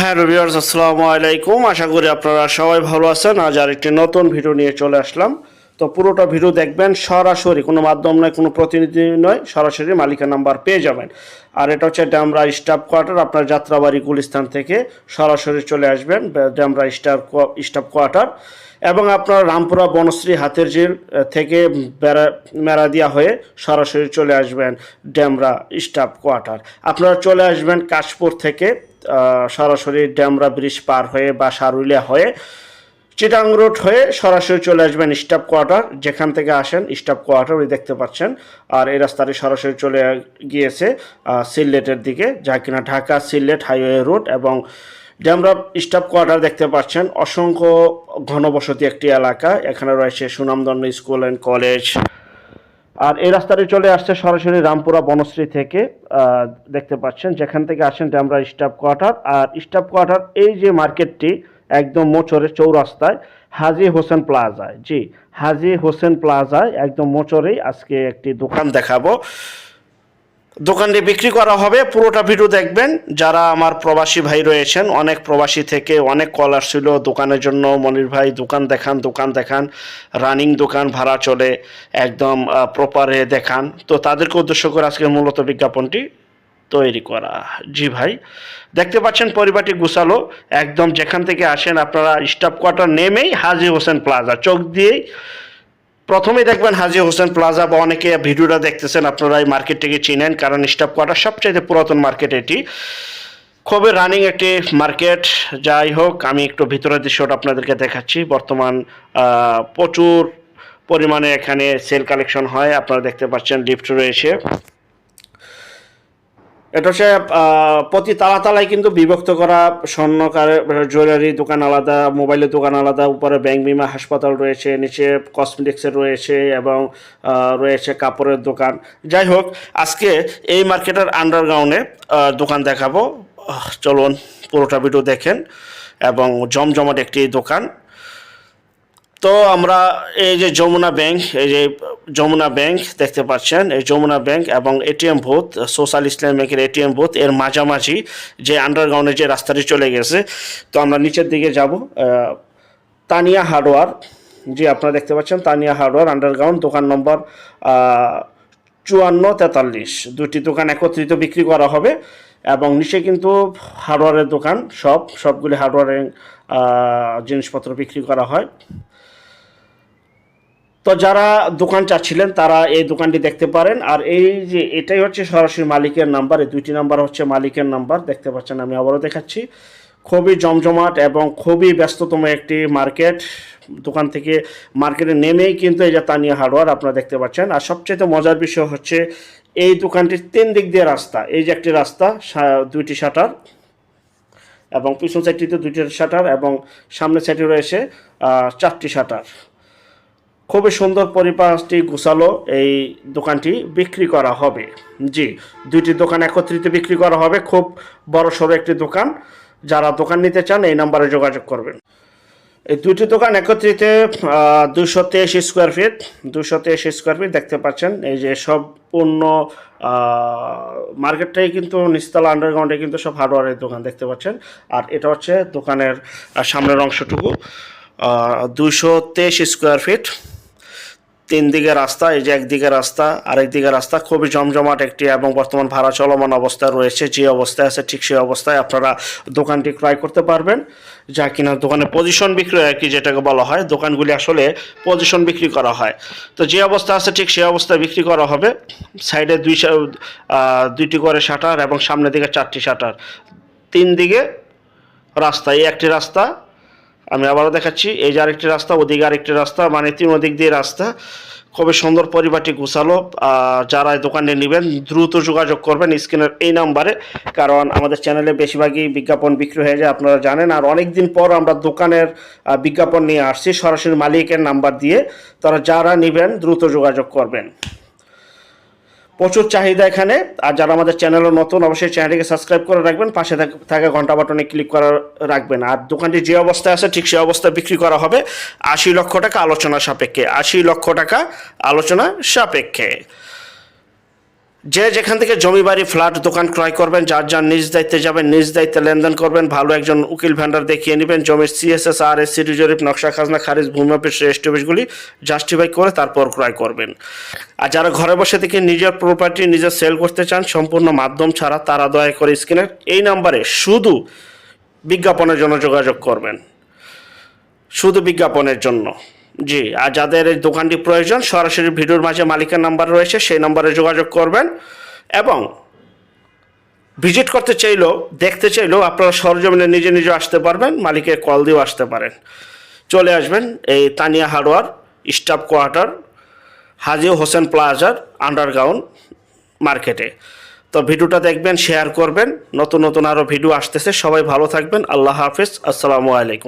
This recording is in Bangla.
হ্যাঁ রবিয়ার্স আসসালামু আলাইকুম। আশা করি আপনারা সবাই ভালো আছেন। আজ আর একটি নতুন ভিডিও নিয়ে চলে আসলাম। তো পুরোটা ভিডিও দেখবেন, সরাসরি, কোনো মাধ্যম নয়, কোনো প্রতিনিধি নয়, সরাসরি মালিকের নাম্বার পেয়ে যাবেন। আর এটা হচ্ছে ড্যামরা স্টাফ কোয়ার্টার, আপনার যাত্রাবাড়ি গুলিস্তান থেকে সরাসরি চলে আসবেন ড্যামরা স্টাফ স্টাফ কোয়ার্টার। এবং আপনার রামপুরা বনশ্রী হাতের ঝিল থেকে বেড়া মেরাদিয়া হয়ে সরাসরি চলে আসবেন ড্যামরা স্টাফ কোয়ার্টার। আপনারা চলে আসবেন কাশপুর থেকে সরাসরি ড্যামরা ব্রিজ পার হয়ে বা সারুলিয়া হয়ে চিটাং রোড হয়ে সরাসরি চলে আসবেন স্টাফ কোয়ার্টার। যেখান থেকে আসেন স্টাফ কোয়ার্টার ওই দেখতে পাচ্ছেন। আর এই রাস্তাটি সরাসরি চলে গিয়েছে সিলেটের দিকে। যা কিনা ঢাকা সিলেট হাইওয়ে রোড এবং ড্যামরা স্টাফ কোয়ার্টার দেখতে পাচ্ছেন। অসংখ্য ঘনবসতি একটি এলাকা। এখানে রয়েছে সুনামদন্ড স্কুল অ্যান্ড কলেজ। আর এই রাস্তাটি চলে আসছে সরাসরি রামপুরা বনশ্রী থেকে দেখতে পাচ্ছেন। যেখান থেকে আসেন ড্যামরা স্টাফ কোয়ার্টার। আর স্টাফ কোয়ার্টার এই যে মার্কেটটি একদম মোচরে চৌরাস্তায়, হাজি হোসেন প্লাজায়। জি, হাজি হোসেন প্লাজায় একদম মোচরেই আজকে একটি দোকান দেখাবো। দোকানটি বিক্রি করা হবে। পুরোটা ভিডিও দেখবেন। যারা আমার প্রবাসী ভাই রয়েছেন, অনেক প্রবাসী থেকে অনেক কল আসছিল দোকানের জন্য মনির ভাই, দোকান দেখান দোকান দেখান রানিং দোকান ভাড়া চলে, একদম প্রপারে দেখান। তো তাদেরকে উদ্দেশ্য করে আজকে মূলত বিজ্ঞাপনটি তৈরি করা। জি ভাই, দেখতে পাচ্ছেন পরিবারটি গুছালো। একদম যেখান থেকে আসেন, আপনারা স্টাফ কোয়ার্টার নেমেই হাজি হোসেন প্লাজা, চোখ দিয়েই প্রথমেই দেখবেন হাজি হোসেন প্লাজা বা অনেকে ভিডিওটা দেখতেছেন, আপনারা এই মার্কেটটিকে চিনেন, কারণ স্টাফ কোয়ার্টার সবচেয়ে পুরাতন মার্কেট এটি। খুবই রানিং একটি মার্কেট। যাই হোক, আমি একটু ভিতরের দৃশ্যটা আপনাদেরকে দেখাচ্ছি। বর্তমান প্রচুর পরিমাণে এখানে সেল কালেকশন হয়। আপনারা দেখতে পাচ্ছেন লিফট রয়েছে। এটা হচ্ছে প্রতি তালা তালায় কিন্তু বিভক্ত করা স্বর্ণকার জুয়েলারি দোকান আলাদা, মোবাইলের দোকান আলাদা, উপরে ব্যাংক বিমা হাসপাতাল রয়েছে, নিচে কসমেটিক্সের রয়েছে এবং রয়েছে কাপড়ের দোকান। যাই হোক, আজকে এই মার্কেটের আন্ডারগ্রাউন্ডে দোকান দেখাবো। চলুন পুরোটা ভিডিও দেখেন এবং জমজমাট একটি দোকান। তো আমরা এই যে যমুনা ব্যাংক, এই যে যমুনা ব্যাংক দেখতে পাচ্ছেন, এই যমুনা ব্যাংক এবং এটিএম বুথ, সোশ্যাল ইসলাম ব্যাংকের এটিএম বুথ, এর মাঝামাঝি যে আন্ডারগ্রাউন্ডে যে রাস্তাটি চলে গেছে। তো আমরা নিচের দিকে যাব তানিয়া হার্ডওয়ার। জি, আপনারা দেখতে পাচ্ছেন তানিয়া হার্ডওয়ার আন্ডারগ্রাউন্ড দোকান নম্বর চুয়ান্ন তেতাল্লিশ। দুটি দোকান একত্রিত বিক্রি করা হবে এবং নিচে কিন্তু হার্ডওয়ারের দোকান, সব, সবগুলি হার্ডওয়ারের জিনিসপত্র বিক্রি করা হয়। তো যারা দোকান চাচ্ছিলেন, তারা এই দোকানটি দেখতে পারেন। আর এই যে এটাই হচ্ছে সরাসরি মালিকের নাম্বার, এই দুইটি নাম্বার হচ্ছে মালিকের নাম্বার। দেখতে পাচ্ছেন, আমি আবারও দেখাচ্ছি। খুবই জমজমাট এবং খুবই ব্যস্ততম একটি মার্কেট। দোকান থেকে মার্কেটে নেমেই কিন্তু এই যে তানিয়া হার্ডওয়ার আপনারা দেখতে পাচ্ছেন। আর সবচেয়ে মজার বিষয় হচ্ছে, এই দোকানটির তিন দিক দিয়ে রাস্তা। এই যে একটি রাস্তা দুইটি শাটার এবং পিছন সাইডটিতে দুইটি শাটার এবং সামনের সাইডে রয়েছে চারটি শাটার। খুবই সুন্দর পরিপাটি গোছালো এই দোকানটি বিক্রি করা হবে। জি, দুইটি দোকান একত্রিত বিক্রি করা হবে। খুব বড় সড়ো একটি দোকান। যারা দোকান নিতে চান, এই নাম্বারে যোগাযোগ করবেন। এই দুইটি দোকান একত্রিত দুশো তেইশ স্কোয়ার ফিট। দুশো তেইশ স্কোয়ার ফিট দেখতে পাচ্ছেন। এই যে সম্পূর্ণ মার্কেটটাই কিন্তু নিচতলা আন্ডারগ্রাউন্ডে কিন্তু সব হার্ডওয়ারের দোকান দেখতে পাচ্ছেন। আর এটা হচ্ছে দোকানের সামনের অংশটুকু। দুশো তেইশ স্কোয়ার ফিট। তিন দিকে রাস্তা, এই যে একদিকে রাস্তা, আরেক দিকে রাস্তা খুবই জমজমাট একটি এবং বর্তমান ভাড়া চলমান অবস্থায় রয়েছে। যে অবস্থায় আছে ঠিক সেই অবস্থায় আপনারা দোকানটি ক্রয় করতে পারবেন। যা কিনা দোকানে পজিশন বিক্রি আর কি যেটাকে বলা হয়, দোকানগুলি আসলে পজিশন বিক্রি করা হয়। তো যে অবস্থা আছে ঠিক সেই অবস্থায় বিক্রি করা হবে। সাইডে দুই দুইটি করে শাটার এবং সামনের দিকে চারটি শাটার। তিন দিকে রাস্তা, এই একটি রাস্তা আমি আবারও দেখাচ্ছি, এই যে আরেকটি রাস্তা, ওদিকে আরেকটি রাস্তা মানে তিন ওদিক দিয়ে রাস্তা। খুবই সুন্দর পরিবারটি গুছালো যারা দোকানে নেবেন, দ্রুত যোগাযোগ করবেন স্ক্রিনের এই নাম্বারে, কারণ আমাদের চ্যানেলে বেশিরভাগই বিজ্ঞাপন বিক্রি হয়ে যায়, আপনারা জানেন। আর অনেক দিন পর আমরা দোকানের বিজ্ঞাপন নিয়ে আসছি, সরাসরি মালিকের নাম্বার দিয়ে। তারা যারা নেবেন, দ্রুত যোগাযোগ করবেন। প্রচুর চাহিদা এখানে। আর যারা আমাদের চ্যানেলে নতুন, অবশ্যই চ্যানেলটিকে সাবস্ক্রাইব করে রাখবেন। পাশে থাক- ঘণ্টা বাটনে ক্লিক করা রাখবেন। আর দোকানটি যে অবস্থায় আছে, ঠিক সেই অবস্থায় বিক্রি করা হবে আশি লক্ষ টাকা আলোচনা সাপেক্ষে। আশি লক্ষ টাকা আলোচনা সাপেক্ষে। যে যেখান থেকে জমি বাড়ি, ফ্ল্যাট, দোকান ক্রয় করবেন, যার যার নিজ দায়িত্বে যাবেন, নিজ দায়িত্বে লেনদেন করবেন, ভালো একজন উকিল ভেন্ডার দেখিয়ে নেবেন, জমির সিএসএস আর এস জরিপ নকশা, খাজনা, খারিজ, ভূমি অফিস অফিসগুলি জাস্টিফাই করে তারপর ক্রয় করবেন। আর যারা ঘরে বসে থেকে নিজের প্রপার্টি নিজে সেল করতে চান, সম্পূর্ণ মাধ্যম ছাড়া তারা দয়া করে স্ক্রিনের এই নাম্বারে শুধু বিজ্ঞাপনের জন্য যোগাযোগ করবেন। শুধু বিজ্ঞাপনের জন্য। জি, আর যাদের এই দোকানটি প্রয়োজন, সরাসরি ভিডিওর মাঝে মালিকের নাম্বার রয়েছে, সেই নাম্বারে যোগাযোগ করবেন এবং ভিজিট করতে চাইলেও, দেখতে চাইলেও আপনারা সরজমিনে নিজে নিজে আসতে পারবেন, মালিকের কল দিয়েও আসতে পারেন। চলে আসবেন এই Tania hardware staff quarter, Haji Hossain প্লাজার আন্ডারগ্রাউন্ড মার্কেটে। তো ভিডিওটা দেখবেন, শেয়ার করবেন, নতুন নতুন আরও ভিডিও আসতেছে, সবাই ভালো থাকবেন, আল্লাহ হাফিজ, আসসালামু আলাইকুম।